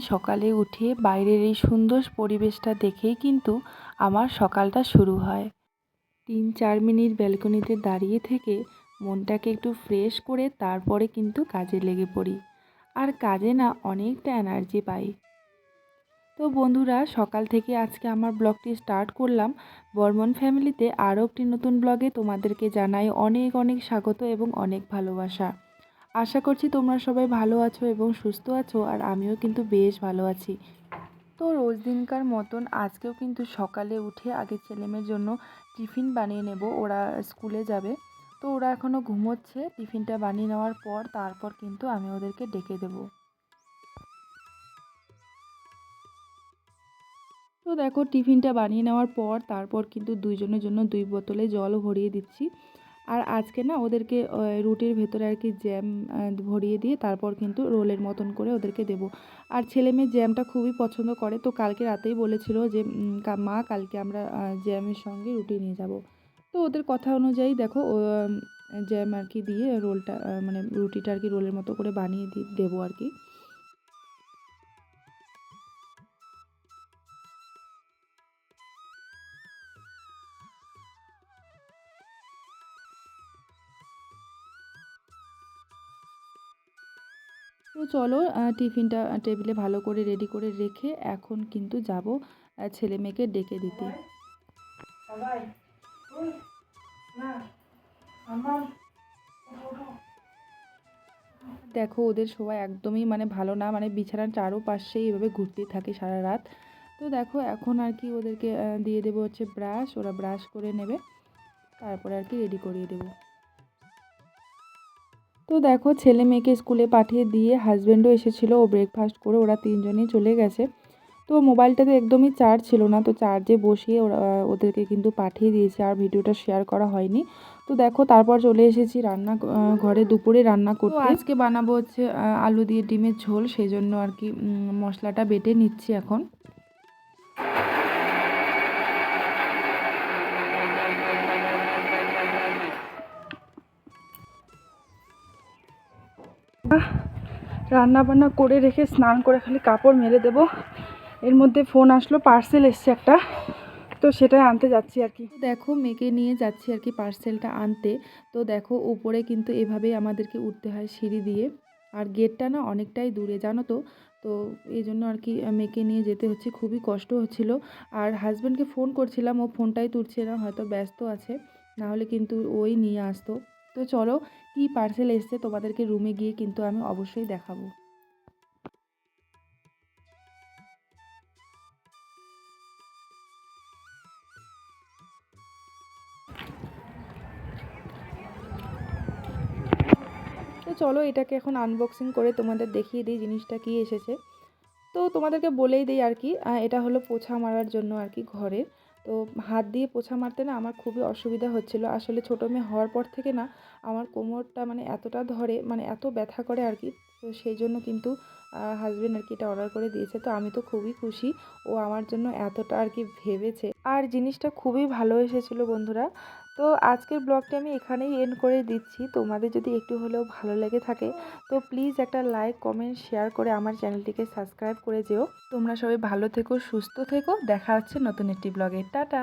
সকালে উঠে বাইরের এই সুন্দর পরিবেশটা দেখেই কিন্তু আমার সকালটা শুরু হয়। তিন, চার মিনিট ব্যালকনিতে দাঁড়িয়ে থেকে মনটাকে একটু ফ্রেশ করে তারপরে কিন্তু কাজে লেগে পড়ি। আর কাজে না অনেকটা এনার্জি পাই। তো বন্ধুরা, সকাল থেকে আজকে আমার ব্লগটি স্টার্ট করলাম। বর্মন ফ্যামিলিতে আরও একটি নতুন ব্লগে তোমাদেরকে জানাই অনেক অনেক স্বাগত এবং অনেক ভালোবাসা। আশা করছি তোমরা সবাই ভালো আছো এবং সুস্থ আছো, আর আমিও কিন্তু বেশ ভালো আছি। তো রোজ দিনকার মতন আজকেও কিন্তু সকালে উঠে আগে ছেলেমেয়ের জন্য টিফিন বানিয়ে নেব, ওরা স্কুলে যাবে। তো ওরা এখনও ঘুমোচ্ছে, টিফিনটা বানিয়ে নেওয়ার পর তারপর কিন্তু আমি ওদেরকে ডেকে দেবো। তো দেখো, টিফিনটা বানিয়ে নেওয়ার পর তারপর কিন্তু দুইজনের জন্য দুই বোতলে জল ভরিয়ে দিচ্ছি। আর আজকে না ওদেরকে রুটির ভেতরে আর কি জ্যাম ভরিয়ে দিয়ে তারপর কিন্তু রোলের মতন করে ওদেরকে দেব। আর ছেলে মেয়ে জ্যামটা খুবই পছন্দ করে। তো কালকে রাতেই বলেছিল যে মা কালকে আমরা জ্যামের সঙ্গে রুটি নিয়ে যাব। তো ওদের কথা অনুযায়ী দেখো জ্যাম আর কি দিয়ে রোলটা মানে রুটিটা আর কি রোলের মতো করে বানিয়ে দিয়ে দেবো আর কি। তো চলো টিফিনটা টেবিলে ভালো করে রেডি করে রেখে এখন কিন্তু যাব ছেলে মেয়েকে ডেকে দিতে। দেখো ওদের সবাই একদমই মানে ভালো না মানে বিছানার চারোপাশেই এইভাবে ঘুরতেই থাকে সারা রাত। তো দেখো এখন আর কি ওদেরকে দিয়ে দেবো হচ্ছে ব্রাশ ওরা ব্রাশ করে নেবে তারপরে আর কি রেডি করিয়ে দেবো। তো দেখো ছেলে মেয়েকে স্কুলে পাঠিয়ে দিয়ে হাজব্যান্ডও এসেছিল। ও ব্রেকফাস্ট করে ওরা তিনজনেই চলে গেছে। তো মোবাইলটাতে একদমই চার্জ ছিল না। তো চার্জে বসিয়ে ওরা ওদেরকে কিন্তু পাঠিয়ে দিয়েছে আর ভিডিওটা শেয়ার করা হয়নি। তো দেখো তারপর চলে এসেছি রান্না ঘরে দুপুরে রান্না করতে। আজকে বানাবো হচ্ছে আলু দিয়ে ডিমের ঝোল। সেই জন্য আর কি মশলাটা বেটে নিচ্ছি এখন। রান্না বান্না করে রেখে স্নান করে খালি কাপড় মেরে দেব। এর মধ্যে ফোন আসলো পার্সেল এসছে একটা। তো সেটাই আনতে যাচ্ছি আর কি। দেখো, মেয়েকে নিয়ে যাচ্ছি আর কি পার্সেলটা আনতে। তো দেখো, উপরে কিন্তু এভাবেই আমাদেরকে উঠতে হয় সিঁড়ি দিয়ে। আর গেটটা না অনেকটাই দূরে, জানো তো? তো এই জন্য আর কি মেয়েকে নিয়ে যেতে হচ্ছে, খুবই কষ্ট হচ্ছিল। আর হাজব্যান্ডকে ফোন করছিলাম, ও ফোনটাই তুলছে না, হয়তো ব্যস্ত আছে। নাহলে কিন্তু ওই নিয়ে আসতো। তো চলো, কি পার্সেল এসছে তোমাদেরকে রুমে গিয়ে কিন্তু আমি অবশ্যই দেখাবো। তো চলো এটাকে এখন আনবক্সিং করে তোমাদের দেখিয়ে দিই জিনিসটা কি এসেছে। তো তোমাদেরকে বলেই দিই আর কি এটা হলো পোছা মারার জন্য আর কি ঘরে তো হাত দিয়ে পোছা মারতে না আমার খুবই অসুবিধা হচ্ছিল। আসলে ছোটো মেয়ে হওয়ার পর থেকে না আমার কোমরটা মানে এতটা ধরে মানে এত ব্যথা করে আর কি, তো সেই জন্য কিন্তু হাজব্যান্ড আর কি এটা অর্ডার করে দিয়েছে। তো আমি তো খুবই খুশি, ও আমার জন্য এতটা আর কি ভেবেছে। আর জিনিসটা খুবই ভালো এসেছিল বন্ধুরা তো আজকের ব্লগটা আমি এখানেই এন্ড করে দিচ্ছি। তোমাদের যদি একটু হলেও ভালো লেগে থাকে, তো প্লিজ একটা লাইক কমেন্ট শেয়ার করে আমার চ্যানেলটিকে সাবস্ক্রাইব করে যেও। তোমরা সবাই ভালো থেকো, সুস্থ থেকো। দেখা হচ্ছে নতুন একটি ব্লগে। টাটা!